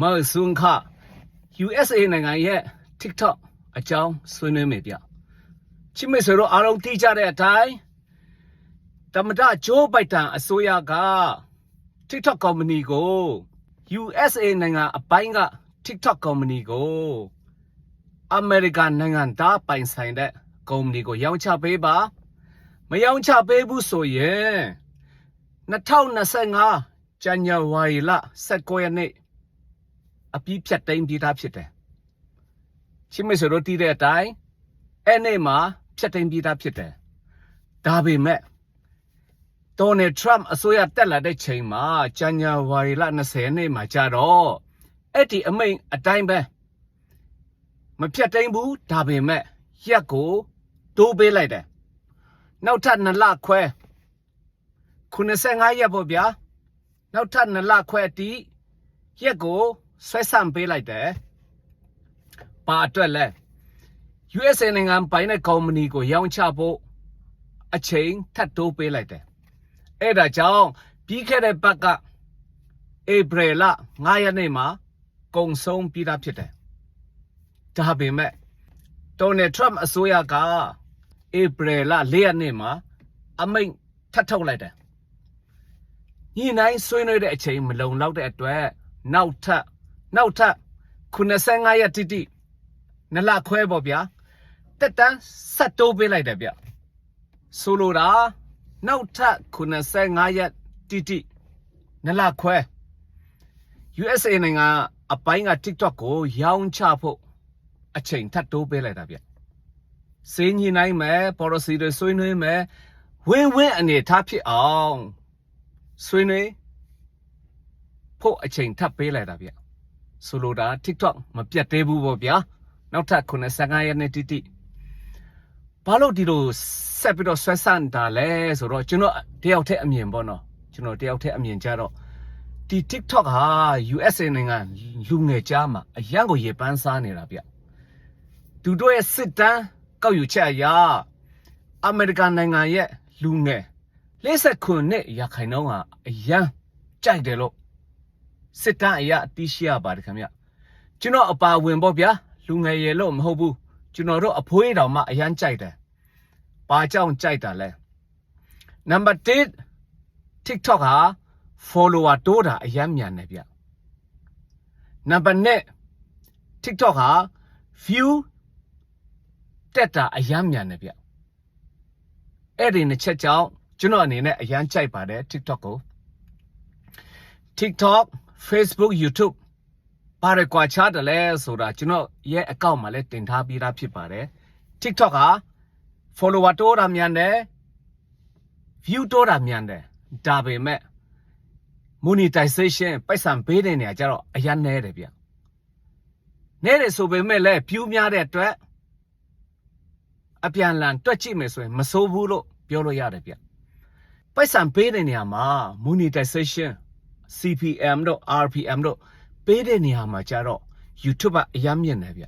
မော်ဆွန်ခ USA နိုင်ငံရဲ့ TikTok အကြောင်းဆွေးနွေးမယ်ဗျချစ်မေဆိုတော့အားလုံးသိကြတဲ့အတိုင်းတမဒဂျိုးဘိုက်တန်အစိုးရက TikTok ကုမ္ပဏီကို USA နိုင်ငံအပိုင်းက TikTok ကုမ္ပဏီကိုအမေရိကန်နိုင်ငံသားပိုင်ဆိုင်တဲ့ကုမ္ပဏီကိုရောင်းချပေးပါမရောင်းချပေးဘူးဆိုရင်2025ဇန်နဝါရီလ19ရက်နေ့ အပြီးဖြတ်သိမ်းပြီးသားဖြစ်တယ်ရှင်းမဆိုတော့တည်တဲ့အတိုင်းအဲ့နေ့မှာဖြတ်သိမ်းပြီးသားဖြစ်တယ်ဒါပေမဲ့ဒေါ်နယ်ထရမ့်အစိုးရတက်လာတဲ့ချိန်မှာဇန်နဝါရီလ20ရက်နေ့မှာကြတော့အဲ့ဒီအမိန့်အတိုင်းပဲမဖြတ်သိမ်းဘူးဒါပေမဲ့ရက်ကိုတိုးပေးလိုက်တယ်နောက်ထပ်2လခွဲ95ရက်ပေါ့ဗျာနောက်ထပ်2လခွဲတီးရက်ကို ဆွဲဆန့်ပေးလိုက်တယ်ပါအတွက်လဲ USA နိုင်ငံပိုင်တဲ့ကုမ္ပဏီကိုရောင်းချဖို့အချိန်ထပ်တိုးပေးလိုက်တယ်အဲ့ဒါကြောင့်ပြီးခဲ့တဲ့ဘက်ကဧပြီလ9ရက်နေ့မှာကုံဆုံးပြီးသားဖြစ်တယ်ဒါပေမဲ့ဒေါ်နယ်ထရမ့်အစိုးရကဧပြီလ4ရက်နေ့မှာအမိန့်ထပ်ထုတ်လိုက်တယ်ညနိုင်ဆွေးနွေးတဲ့အချိန်မလုံလောက်တဲ့အတွက်နောက်ထပ် နောက်ထပ်95ရက်တိတိနလခွဲပေါ့ဗျာတက်တန်းဆက်တိုးပေးလိုက်တယ်ဗျဆိုလိုတာနောက်ထပ်95ရက်တိတိနလခွဲ USA နိုင်ငံအပိုင်းက TikTok ကိုရောင်းချဖို့အချိန်ထပ်တိုးပေးလိုက်တာဗျစင်းညီနိုင်မယ် policy တွေဆွေးနွေးမယ်ဝင်းဝင်းအနေထားဖြစ်အောင်ဆွေးနွေးဖို့အချိန်ထပ်ပေးလိုက်တာဗျ ဆိုလိုတာ TikTok မပြတ်သေးဘူးပေါ့ဗျာနောက်ထပ်95ရက်နေ့တိတိဘာလို့ဒီလိုဆက်ပြီးတော့ဆွဲဆန့်တာလဲဆိုတော့ကျွန်တော်တယောက်တည်းအမြင်ပေါ့နော်ကျွန်တော်တယောက်တည်းအမြင်ကြတော့ဒီ TikTok ဟာ USA နိုင်ငံလူငယ်ကြားမှာအရန်ကိုရေပန်းစားနေတာဗျသူတို့ရဲ့စစ်တမ်းကောက်ယူချက်အရအမေရိကန်နိုင်ငံရဲ့လူငယ်59နှစ်ရာခိုင်နှုန်းဟာအရန်ကြိုက်တယ်လို့ စစ်တမ်းအရအသိရှိရပါတယ်ခင်ဗျကျွန်တော်အပါဝင်ပေါ့ဗျာလူငယ်ရေလို့မဟုတ်ဘူးကျွန်တော်တို့အဖိုးတော်မှအရန်ကြိုက်တယ်ဘာကြောင့်ကြိုက်တာလဲနံပါတ်1 TikTok ဟာ follower တိုးတာအရန်မြန်တယ်ဗျနံပါတ်2 TikTok ဟာ view တက်တာအရန်မြန်တယ်ဗျအဲ့ဒီနှစ်ချက်ကြောင့်ကျွန်တော်အနေနဲ့အရန်ကြိုက်ပါတယ် TikTok ကို TikTok Facebook YouTube ဘာတွေကွာခြားတယ်လဲဆိုတာကျွန်တော်ရဲ့အကောင့်မှာလည်းတင်ထားပြီးသားဖြစ်ပါတယ် TikTok က follower တိုးတာမြန်တယ် view တိုးတာမြန်တယ်ဒါပေမဲ့ monetization ပိုက်ဆံပေးတဲ့နေရာကျတော့အရန်နဲတယ်ဗျနဲတယ်ဆိုပေမဲ့လည်း view များတဲ့အတွက်အပြန်လန်တွက်ကြည့်မယ်ဆိုရင်မစိုးဘူးလို့ပြောလို့ရတယ်ဗျပိုက်ဆံပေးတဲ့နေရာမှာ monetization CPM တို့ RPM တို့ပေးတဲ့နေရာမှာကျတော့ YouTube ကအယမ်းမြင့်တယ်ဗျ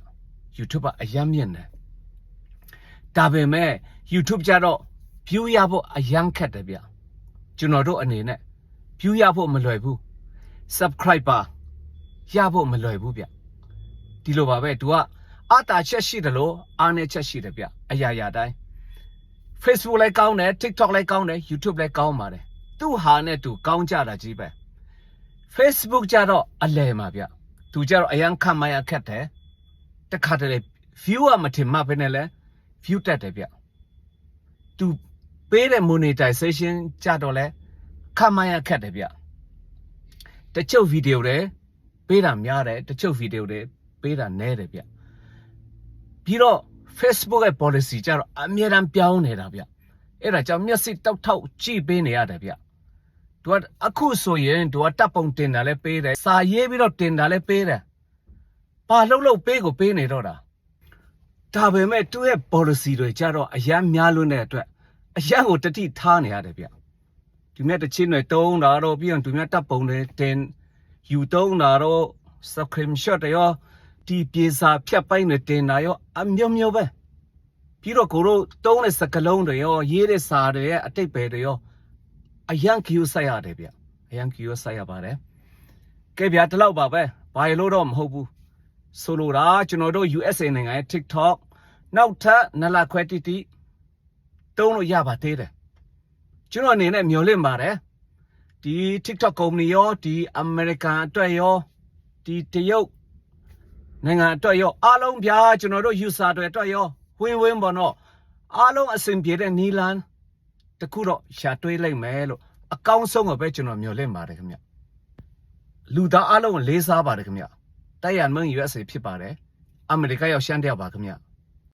YouTube ကအယမ်းမြင့်တယ်ဒါပေမဲ့ YouTube ကျတော့ view ရဖို့အယမ်းခက်တယ်ဗျကျွန်တော်တို့အနေနဲ့ view ရဖို့မလွယ်ဘူး subscriber ရဖို့မလွယ်ဘူးဗျဒီလိုပါပဲ तू ကအတာချက်ရှိတယ်လို့အားနေချက်ရှိတယ်ဗျအရာရာတိုင်း Facebook လည်းကောင်းတယ် TikTok လည်းကောင်းတယ် YouTube လည်းကောင်းပါတယ်သူ့ဟာနဲ့သူကောင်းကြတာကြီးပဲ Facebook ကြတော့အလဲမှာဗျသူကြတော့အရန်ခံမရခက်တယ်တခါတလေ view ကမထင်မှပဲနဲ့လဲ view တက်တယ်ဗျသူပေးတဲ့ monetization ကြတော့လဲခံမရခက်တယ်ဗျတချို့ video တွေပေးတာများတယ်တချို့ video တွေပေးတာနည်းတယ်ဗျပြီးတော့ Facebook ရဲ့ policy ကြတော့အမြဲတမ်းပြောင်းနေတာဗျအဲ့ဒါကြောင့်မျက်စိတောက်ထောက်ကြည့်ပေးနေရတယ်ဗျ သူကအခုဆိုရင်သူကတပ်ပုံတင်တာလဲပေးတယ်စာရေးပြီးတော့တင်တာလဲပေးတယ်ဘာလှုပ်လှုပ်ပေးကိုပေးနေတော့တာဒါပေမဲ့သူ့ရဲ့ policy တွေကြတော့အရန်များလွန်းတဲ့အတွက်အရန်ကိုတတိထားနေရတယ်ဗျဒီမြတ်တစ်ချင်းတွေတုံးတာတော့ပြီးရင်သူများတပ်ပုံတွေတင်ယူတုံးတာတော့ screenshot တွေရောဒီပြေစာဖြတ်ပိုင်းတွေတင်တာရောအမျိုးမျိုးပဲပြီးတော့ကိုတို့တုံးတဲ့စကလုံးတွေရောရေးတဲ့စာတွေရဲ့အတိတ်ပဲတွေရော အယံကီယိုဆိုင်ရတယ်ဗျအယံကီယိုဆိုင်ရပါတယ်ကဲဗျာဒီလောက်ပါပဲဘာလို့တော့မဟုတ်ဘူးဆိုလိုတာကျွန်တော်တို့ USA နိုင်ငံရဲ့ TikTok နောက်ထပ်နလခွဲတီတီတုံးလို့ရပါသေးတယ်ကျွန်တော်အနေနဲ့မျှော်လင့်ပါတယ်ဒီ TikTok ကုမ္ပဏီရောဒီ American အတွက်ရောဒီတရုတ်နိုင်ငံအတွက်ရောအားလုံးပြားကျွန်တော်တို့ user တွေအတွက်ရောဝင်းဝင်းပေါ့နော်အားလုံးအဆင်ပြေတဲ့နီလန် တခုတော့ရှာတွေးလိုက်မယ်လို့အကောင်းဆုံးကိုပဲကျွန်တော်မျှော်လင့်ပါတယ်ခင်ဗျလူသားအားလုံးကိုလေးစားပါတယ်ခင်ဗျတိုက်ရမင်း USA ဖြစ်ပါတယ်အမေရိကရောက်ရှမ်းတယောက်ပါခင်ဗျ